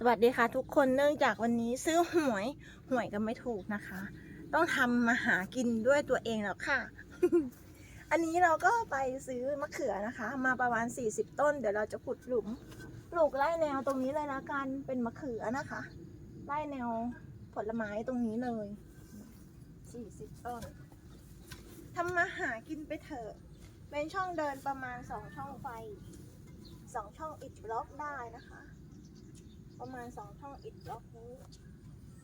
สวัสดีค่ะทุกคนเนื่องจากวันนี้ซื้อหวยหวยก็ไม่ถูกนะคะ ต้องทำมาหากินด้วยตัวเองแล้วค่ะ อันนี้เราก็ไปซื้อมะเขือนะคะ มาประมาณ 40 ต้น เดี๋ยวเราจะขุดหลุมปลูกไร่แนวตรงนี้เลยละกันเป็นมะเขือนะคะไร่แนวผลไม้ตรงนี้เลย 40 ต้นทำมาหากินไปเถอะเป็นช่องเดินประมาณ 2 ช่องไฟ 2 ช่องอิฐบล็อกได้นะคะ ประมาณสองช่องอิฐบล็อกนี้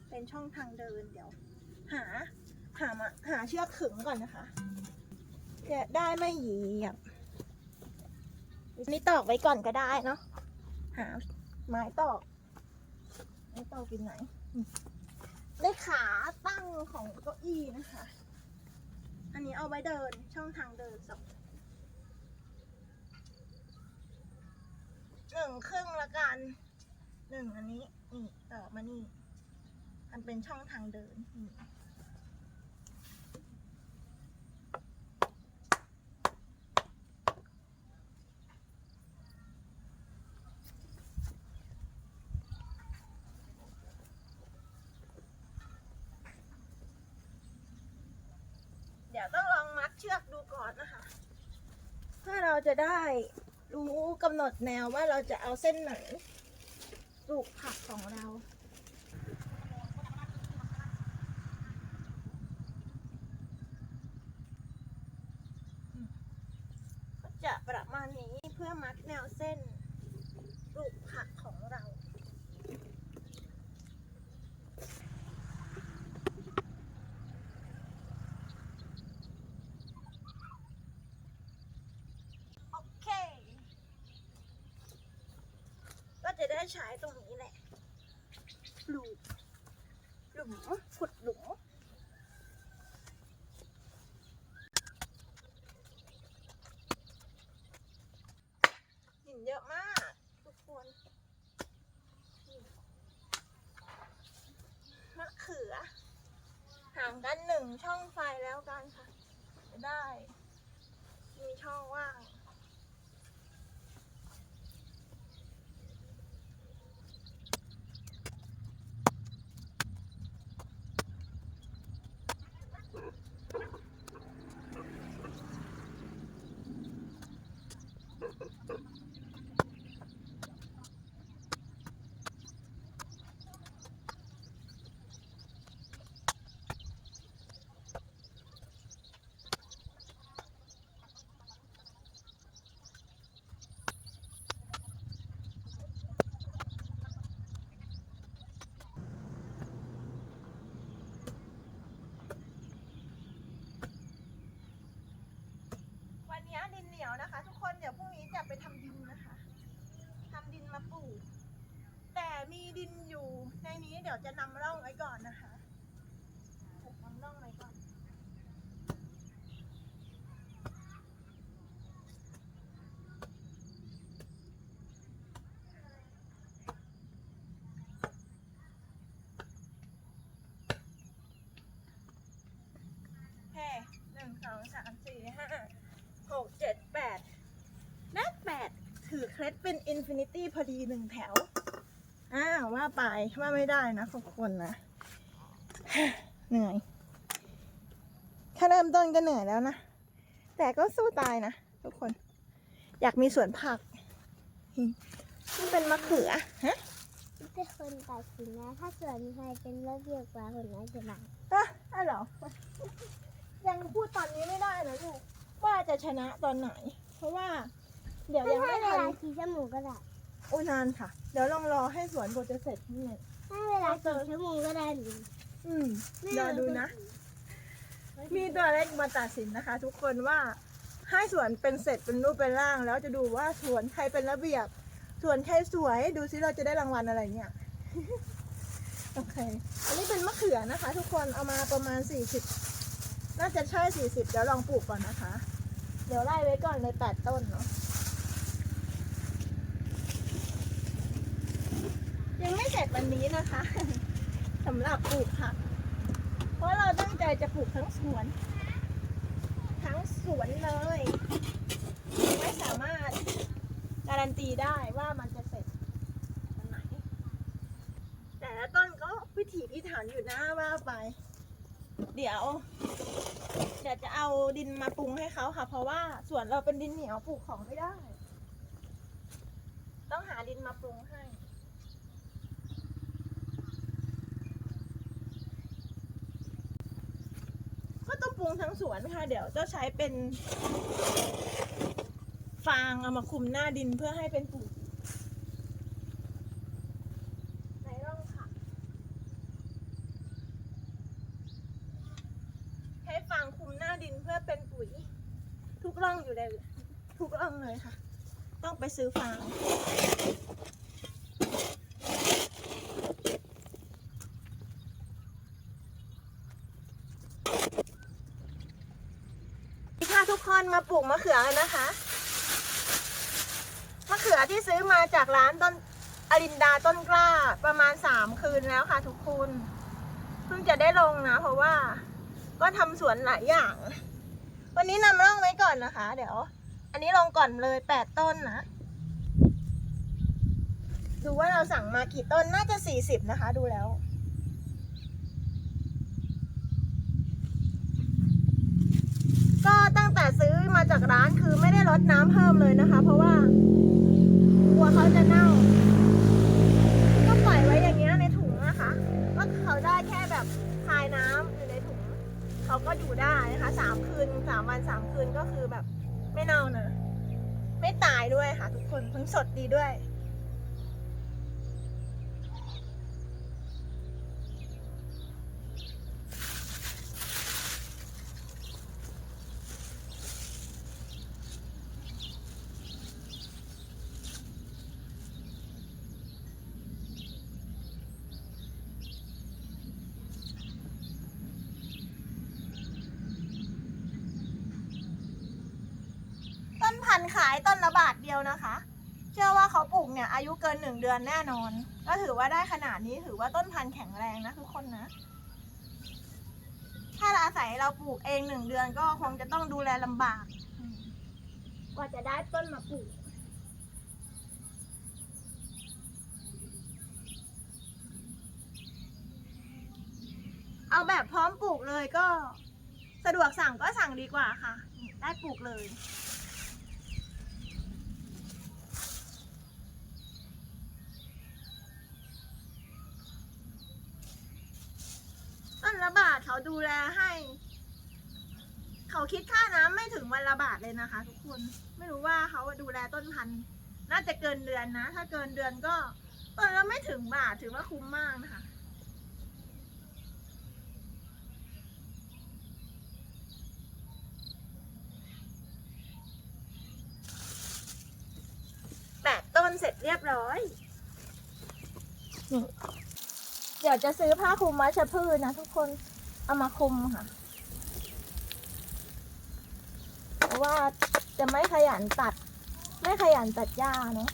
เป็นช่องทางเดินเดี๋ยว หา หามาหาเชือกขึงก่อนนะคะจะได้ไม่เหยียบนี่ตอกไว้ก่อนก็ได้เนาะหาไม้ตอกไม้ตอกกินไหนได้ขาตั้งของเก้าอี้นะคะ อันนี้เอาไว้เดินช่องทางเดินสองหนึ่งครึ่งละกัน หนึ่งอันนี้นี่ต่อมานี่มันเป็นช่องทางเดินนี่เดี๋ยวต้องลองมัดเชือกดูก่อนนะคะ เพื่อเราจะได้รู้กำหนดแนวว่าเราจะเอาเส้นไหน ปลูกผักของเรา ก็จะประมาณนี้เพื่อมัดแนวเส้น ปลูกผักของเรา โอเค ได้ใช้ตรงนี้แหละปลูกหลุมขุดหลุมหินเยอะมากทุกคนมะเขือ ห่างกันหนึ่งช่องไฟแล้วกันค่ะ ได้ มีช่องว่าง วันนี้ดินเหนียวนะคะ ทุกคนเดี๋ยวพรุ่งนี้จะไปทำดินนะคะทำดินมาปลูก แต่ มีดินอยู่ในนี้เดี๋ยวจะนำร่องไว้ก่อนนะคะปลูกนำร่องไว้ก่อน แค่หนึ่งสองสามสี่ห้าหกเจ็ดแปดและแปดถือเคล็ดเป็นอินฟินิตี้พอดีหนึ่งแถว อ้าวว่าไปว่าไม่ได้นะทุกคนนะเหนื่อยแค่เริ่มต้นก็เหนื่อยแล้วนะ แต่ก็สู้ตายนะทุกคน อยากมีสวนผักนี่เป็นมะเขือฮะเป็นคนตัดสินนะ ถ้าส่วนใครเป็นระเบียบกว่าคนนั้นจะหลังอะอะเหรอ ยังพูดตอนนี้ไม่ได้นะลูก ว่าจะชนะตอนไหน เพราะว่า เดี๋ยวยังให้ไม่เวทันลากี่ชั่วโมงก็ได้ โอ้ยนานค่ะ เดี๋ยวลองรอให้สวนโบจะเสร็จนี่หนึ่งให้เวลากี่ชั่วโมงก็ได้หรืออืมรอดูนะ มีตัวเลขมาตัดสินนะคะ ทุกคนว่าให้สวนเป็นเสร็จเป็นรูปเป็นร่าง แล้วจะดูว่าสวนใครเป็นระเบียบสวนใครสวยดูซิเราจะได้รางวัลอะไรเนี่ยโอเค อันนี้เป็นมะเขือนะคะ ทุกคนเอามาประมาณสี่สิบน่าจะใช่สี่สิบเดี๋ยวลองปลูกก่อนนะคะ เดี๋ยวไล่ไว้ก่อนเลยแปดต้นเนาะยังไม่เสร็จ วันนี้นะคะสำหรับปลูกผัก เพราะเราตั้งใจจะปลูกทั้งสวน ทั้งสวนเลย ไม่สามารถการันตีได้ว่ามันจะเสร็จวันไหนก็พิถีพิถันอยู่นะว่าไป เดี๋ยว เดี๋ยวจะเอาดินมาปรุงให้เขาค่ะ เพราะว่าสวนเราเป็นดินเหนียวปลูกของไม่ได้ ต้องหาดินมาปรุงให้ ก็ต้อง ปรุงทั้งสวนค่ะ เดี๋ยวจะใช้เป็น ฟางเอามาคลุมหน้าดินเพื่อให้เป็นปุ๋ยในร่องค่ะให้ฟางคลุมหน้าดินเพื่อเป็นปุ๋ย ทุกร่องอยู่เลย ทุกร่องเลยค่ะ ต้องไปซื้อฟาง นี่ค่ะทุกคนมาปลูกมะเขือกันนะคะ มะเขือที่ซื้อมาจากร้านต้นอรินดาต้นกล้าประมาณสามคืนแล้วค่ะทุกคนเพิ่งจะได้ลงนะ เพราะว่า ก็ทำสวนหลายอย่าง วันนี้นำร่องไว้ก่อนนะคะ เดี๋ยว อันนี้ลงก่อนเลยแปดต้นนะ ดูว่าเราสั่งมากี่ต้นน่าจะสี่สิบนะคะ ดูแล้ว ก็ตั้งแต่ซื้อมาจากร้านคือไม่ได้รดน้ำเพิ่มเลยนะคะ เพราะว่ากลัวเขาจะเน่า ก็ปล่อยไว้อย่างเงี้ยในถุงนะคะก็เขาได้แค่แบบคายน้ำอยู่ในถุงเขาก็อยู่ได้นะคะสามคืนสามวันสามคืนก็คือแบบไม่เน่านะไม่ตายด้วยค่ะ ทุกคนเพิ่งสดดีด้วย ขายต้นละบาทเดียวนะคะ เชื่อว่าเขาปลูกเนี่ยอายุเกินหนึ่งเดือนแน่นอน ก็ถือว่าได้ขนาดนี้ถือว่าต้นพันธุ์แข็งแรงนะทุกคนนะ ถ้าอาศัยเราปลูกเองหนึ่งเดือนก็คงจะต้องดูแลลำบาก กว่าจะได้ต้นมาปลูก เอาแบบพร้อมปลูกเลยก็ สะดวกสั่งก็สั่งดีกว่าค่ะ ได้ปลูกเลย ละบาทเขาดูแลให้ เขาคิดค่าน้ำไม่ถึงวันละบาทเลยนะคะ ทุกคนไม่รู้ว่าเขาดูแลต้นพันธุ์น่าจะเกินเดือนนะ ถ้าเกินเดือนก็ต้นละไม่ถึงบาทถือว่าคุ้มมากนะคะ แปดต้นเสร็จเรียบร้อยนี่ เดี๋ยวจะซื้อผ้าคลุมวัชพืชนะทุกคนเอามาคลุมค่ะเพราะว่าจะไม่ขยันตัด ไม่ขยันตัดหญ้าเนาะ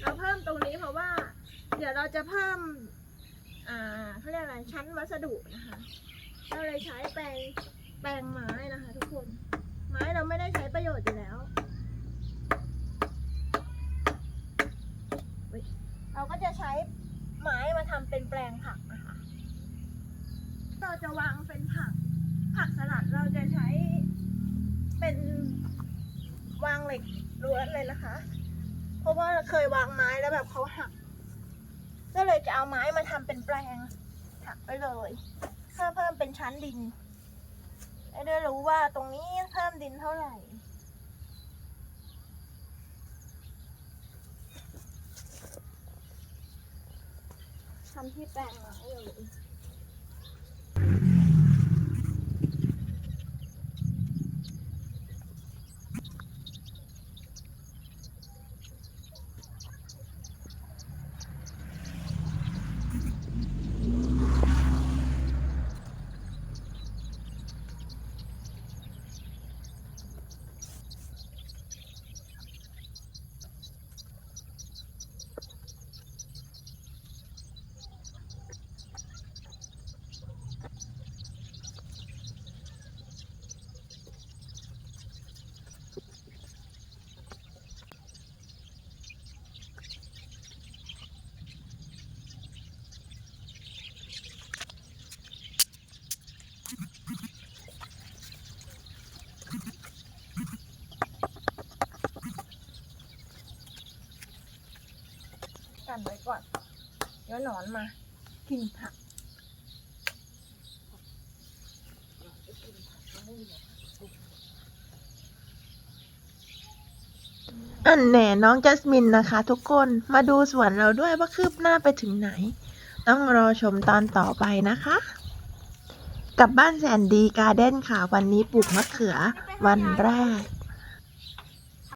เราเพิ่มตรงนี้เพราะว่า เดี๋ยวเรา จะเพิ่มอ่าเขาเรียกอะไรชั้นวัสดุนะคะเราเลยใช้แปรงแปรงไม้นะคะ ทุกคน ไม้เราไม่ได้ใช้ประโยชน์อยู่แล้วเฮ้ยเราก็จะใช้ไม้มาทำเป็นแปลงผักนะคะ เราจะวางเป็นผัก ผักสลัดเราจะใช้เป็นวางเหล็กล้วนเลยนะคะ เพราะว่าเคยวางไม้แล้วแบบเขาหัก ก็เลยจะเอาไม้มาทำเป็นแปลงถักไปเลยเพื่อเพิ่มเป็นชั้นดินแล้รู้ว่าตรงนี้เพิ่มดินเท่าไหร่ทำที่แปลงไว้เลย กันไว้ก่อน เดี๋ยวหนอนมา กินผักอันแหน่น้องจัสมินนะคะ ทุกคนมาดูสวนเราด้วยว่าคืบหน้าไปถึงไหน ต้องรอชมตอนต่อไปนะคะ กับบ้านแสนดีการ์เด้นค่ะ วันนี้ปลูกมะเขือวันแรก